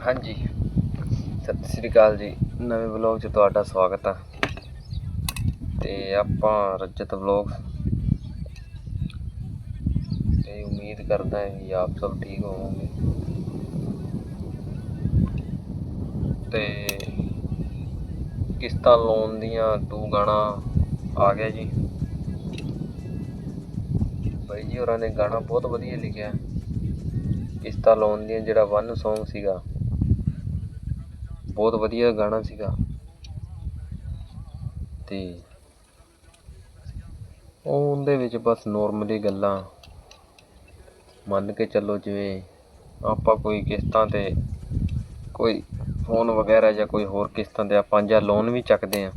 ਹਾਂਜੀ। ਸਤਿ ਸ੍ਰੀ ਅਕਾਲ ਜੀ। ਨਵੇਂ ਵਲੌਗ 'ਚ ਤੁਹਾਡਾ ਸਵਾਗਤ ਆ। ਤੇ ਆਪਾਂ ਰਜਤ ਵਲੌਗ। ਤੇ ਉਮੀਦ ਕਰਦਾ ਹਾਂ ਕਿ ਆਪ ਸਭ ਠੀਕ ਹੋਵੋਗੇ। ਤੇ ਕਿਸ਼ਤਾਂ ਲੋਨ ਦੀਆਂ ਟੂ ਗਾਣਾ ਆ ਗਿਆ ਜੀ। ਬਾਈ ਜੀ ਹੋਰਾਂ ਨੇ ਗਾਣਾ ਬਹੁਤ ਵਧੀਆ ਲਿਖਿਆ। ਕਿਸ਼ਤਾਂ ਲੋਨ ਦੀਆਂ ਜਿਹੜਾ ਵਨ Song ਸੀਗਾ, ਬਹੁਤ ਵਧੀਆ ਗਾਣਾ ਸੀਗਾ। ਤੇ ਉਹ ਉਹਦੇ ਵਿੱਚ ਬਸ ਨੋਰਮਲੀ ਗੱਲਾਂ ਮੰਨ ਕੇ ਚੱਲੋ ਜਿਵੇਂ ਆਪਾਂ ਕੋਈ ਕਿਸ਼ਤਾਂ ਤੇ ਕੋਈ ਫੋਨ ਵਗੈਰਾ ਜਾਂ ਕੋਈ ਹੋਰ ਕਿਸ਼ਤਾਂ ਤੇ ਆਪਾਂ ਜਾਂ ਲੋਨ ਵੀ ਚੱਕਦੇ ਆ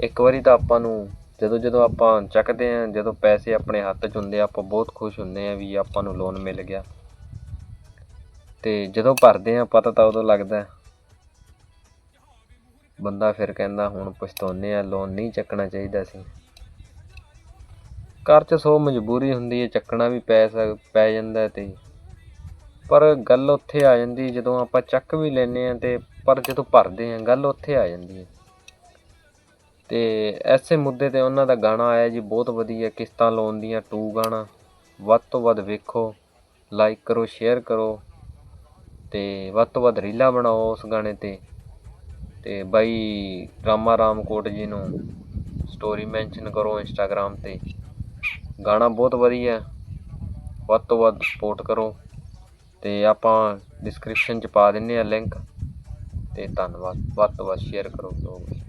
ਇੱਕ ਵਾਰੀ ਤਾਂ ਆਪਾਂ ਨੂੰ ਜਦੋਂ ਜਦੋਂ ਆਪਾਂ ਚੱਕਦੇ ਆ ਜਦੋਂ ਪੈਸੇ ਆਪਣੇ ਹੱਥ 'ਚ ਹੁੰਦੇ ਆ, ਆਪਾਂ ਬਹੁਤ ਖੁਸ਼ ਹੁੰਦੇ ਆ ਵੀ ਆਪਾਂ ਨੂੰ ਲੋਨ ਮਿਲ ਗਿਆ। ਤੇ ਜਦੋਂ ਭਰਦੇ ਆ ਪਤਾ ਤਾਂ ਉਦੋਂ ਲੱਗਦਾ ਬੰਦਾ ਫਿਰ ਕਹਿੰਦਾ ਹੁਣ ਪਛਤਾਉਂਦੇ ਆ ਲੋਨ ਨਹੀਂ ਚੱਕਣਾ ਚਾਹੀਦਾ ਸੀ। ਘਰ 'ਚ ਸੋ ਮਜਬੂਰੀ ਹੁੰਦੀ ਹੈ, ਚੱਕਣਾ ਵੀ ਪੈ ਸਕ, ਪੈ ਜਾਂਦਾ ਤੇ। ਪਰ ਗੱਲ ਉੱਥੇ ਆ ਜਾਂਦੀ ਜਦੋਂ ਆਪਾਂ ਚੱਕ ਵੀ ਲੈਨੇ ਆ ਤੇ ਪਰ ਜਦੋਂ ਭਰਦੇ ਆ, ਗੱਲ ਉੱਥੇ ਆ ਜਾਂਦੀ ਹੈ। ਤੇ ਐਸੇ ਮੁੱਦੇ ਤੇ ਉਹਨਾਂ ਦਾ ਗਾਣਾ ਆਇਆ ਜੀ, ਬਹੁਤ ਵਧੀਆ, ਕਿਸ਼ਤਾਂ ਲੋਨ ਦੀਆਂ ਟੂ ਗਾਣਾ। ਵੱਧ ਤੋਂ ਵੱਧ ਵੇਖੋ ਲਾਈਕ ਕਰੋ ਸ਼ੇਅਰ ਕਰੋ। ਤੇ ਵੱਧ ਤੋਂ ਵੱਧ ਰੀਲਾਂ ਬਣਾਓ ਉਸ ਗਾਣੇ ਤੇ। ਤੇ ਬਾਈ ਰਾਮਾ ਰਾਮਕੋਟ ਜੀ ਨੂੰ ਸਟੋਰੀ ਮੈਂਸ਼ਨ ਕਰੋ ਇੰਸਟਾਗ੍ਰam ਤੇ। ਗਾਣਾ ਬਹੁਤ ਵਧੀਆ, ਵੱਧ ਤੋਂ ਵੱਧ ਸਪੋਰਟ ਕਰੋ। ਤੇ ਆਪਾਂ ਡਿਸਕ੍ਰਿਪਸ਼ਨ ਚ ਪਾ ਦਿੰਨੇ ਆ ਲਿੰਕ ਤੇ ਧੰਨਵਾਦ, ਵੱਧ ਤੋਂ ਵੱਧ ਸ਼ੇਅਰ ਕਰੋ ਲੋਕ।